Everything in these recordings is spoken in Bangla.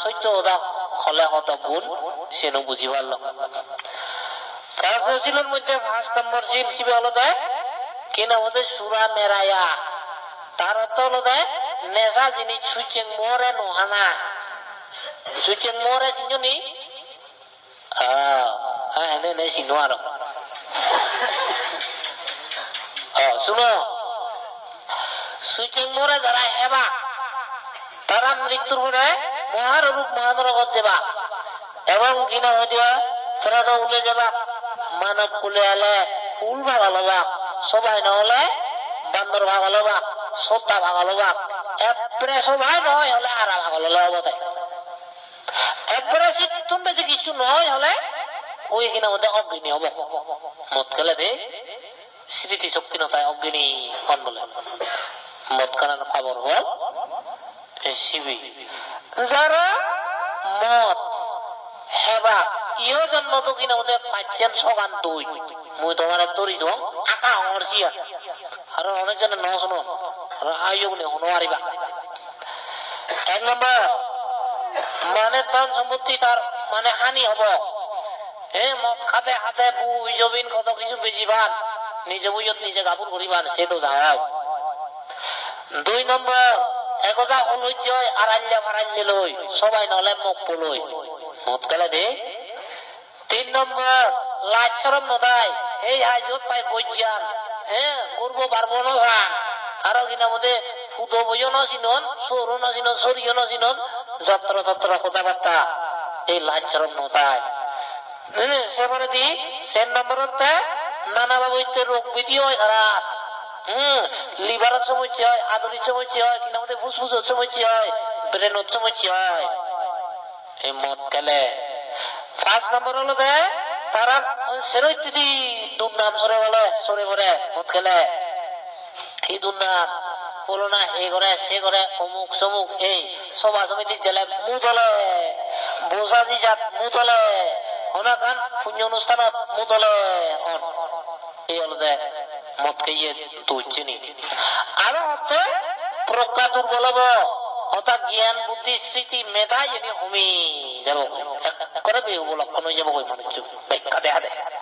সত্য ওদা হলে হত গুণ সেনু বুঝি পারল। ফার্স্ট শিলের মধ্যে ফার্স্ট নম্বর শিল শিবে হলো দেয়? কিনা হচ্ছে সুরা মেরায়া। তার অর্থ হলো দেয়, নেশা জিনিস সুইচেং মোরে নোহানা সুইচেং মোরে চিনি হ্যাঁ হ্যাঁ নে নে, চিনো আর। শুনো। সুইচেং মোরে যারা হেবা। তারা মৃত্যুর পরে মহারূপ মহানরগত যাবা এবং কিনা হইতে তোরা তো উলে যাবা মানব কুলে আলে ফুল ভাগালো বা, সবাই নহলে বান্দর ভাগালো বা সত্তা ভাগালো বা, একবারে সবাই নয় হলে আরা ভাগালো হব তাই একবারে সিদ্ধুন বেশি কিছু নয় হলে ওই কিনা মধ্যে অজ্ঞানী হব। মদ খেলে দে স্মৃতি শক্তি নতায় অজ্ঞানী হন বলে। মদ খানার খবর হল শিবি যারা মদ হেবা জন্ম তো কিনা ওদের পাচ্ছেন দুই। মুই তোমার তরি আকা আর অনেকজনে ন শুনো আর আয়োগ নে হনো আরিবা এক নম্বর মানে ধন সম্পত্তি তার মানে হানি হব। হে মদ খাতে হাতে বুই জবিন কত কিছু বেজিবান নিজে বুঝত নিজে কাপড় করিবান সে তো যাও। দুই নম্বর একজা অলৈজ্য আড়াল্যা মারাল্যে লই, সবাই নলে মুখ পলই। মদ গেলে দে। তিন নম্বর নদাই। এই পাই হ্যাঁ করব পারব না আরও কিনা মধ্যে ফুটো বইও না চিনন সরু না চিনন সরিও না চিনন যত্র তত্র কথাবার্তা। এই লাজ নদাই। সেবারে দি, সেন নম্বরতে নানা বাবুতে রোগ বিধি হয় খারাপ হম, লিভারের সমস্যা হয়, আদরির সমস্যা হয় কিনা মধ্যে ফুসফুসের সমস্যা হয়, ব্রেনের সমস্যা হয়। এই মদ খেলে। পাঁচ নম্বর হলো দে তারা সেরই দিদি দুর্নাম সরে বলে, সরে পড়ে মদ খেলে। কি দুর্নাম বলো না এই করে, সে করে, অমুক, সমুক, এই সভা সমিতি জেলে মু তলে বোঝাজি জাত মু তলে অনাকান পুণ্য অনুষ্ঠানত মু তলে এই হলো দে জ্ঞান, বুদ্ধি, স্মৃতি, মেধা এনে যাব। করে বিহু লক্ষণ হয়ে যাব মানুষ ব্যাখ্যা দেখা দেয়।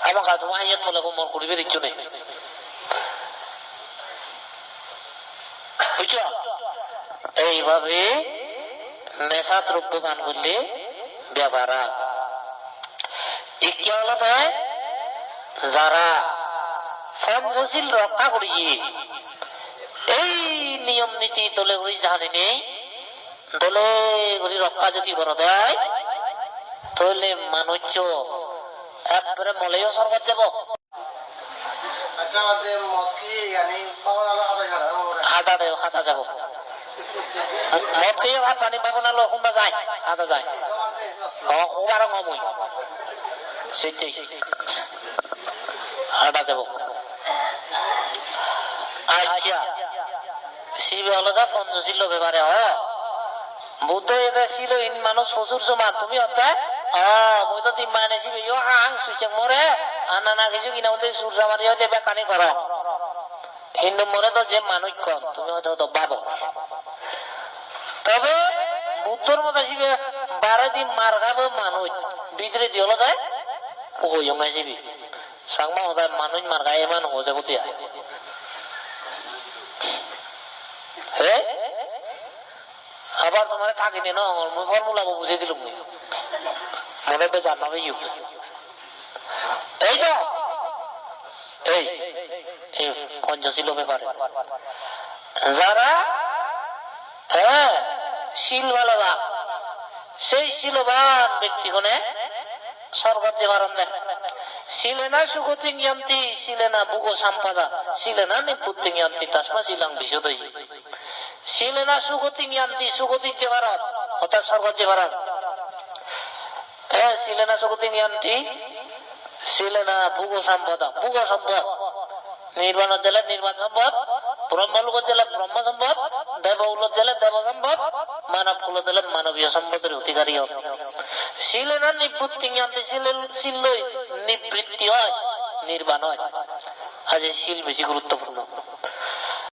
আমার কাছে তোমার ইয়ে তোলে মন করিবে দিচ্ছ নেই বুঝছ? এইভাবে নেশা দ্রব্য পান করলে ব্যবহার তাই যারা পঞ্চশীল রক্ষা করিয়ে এই নিয়ম নীতি দলে করি জানি নেই, দলে করি রক্ষা যদি করে দেয় তাহলে মানুষ একবারে মলেও সরবত যাব। দেব হাতা যাব। মদ খেয়ে ভাত পানী পাব না কোনবা যায় হাতা যায়। অ ওবার মই। সেটাই হাঁটা যাব। আচ্ছা শিবে আলাদা পঞ্চশীল ব্যাপারে হ বুদ্ধ এটা ছিল ইন মানুষ প্রচুর সমান তুমি অর্থাৎ Ito timane si Biyo hang suceng more ana na কিছু কিনা ওতে সুর সামারি হতে বেকানি করো হিন্দু মরে তো যে মানুষ কম তুমি হয়তো তো পাবো তবে বুদ্ধর মতো শিবে বারো দিন মার খাব মানুষ ভিতরে দিয়ে হলো তাই ও ইয়ঙ্গাই শিবি সাংমা মানুষ মার এমান হে আবার তোমার থাকিনি না ফর্মুলা বুঝে দিলাম মনে জানাবে ইউ এই তো এই পঞ্চশীল ব্যাপারে যারা হ্যাঁ শিল ভালোবান সেই শিলবান ব্যক্তিগণে স্বর্গত বারণ দেয় শিলেনা সুগতি জ্ঞান্তি শিলেনা বুগো সম্পাদা শিলেনা নিপুত্তি জ্ঞান্তি তাসমা শিলাং বিশোদয়ী শিলেনা সুগতি জ্ঞান্তি সুগতির যে ভারত অর্থাৎ স্বর্গজ্জে ভাড়ান শিলেনা ভূগ সম্পদ ভূগ সম্পদ। নির্বাণ জেলা সম্পদ, ব্রহ্মলোক জেলা ব্রহ্ম সম্পদ দেবউল জেলা দেব সম্পদ মানব কুল জেলা মানবীয় সম্পদের অধিকারী শিলেনা নিবৃত্তি জ্ঞানতে শিলেন নিবৃত্তি হয়, নির্বাণ হয়। আজ শিল বেশি গুরুত্বপূর্ণ।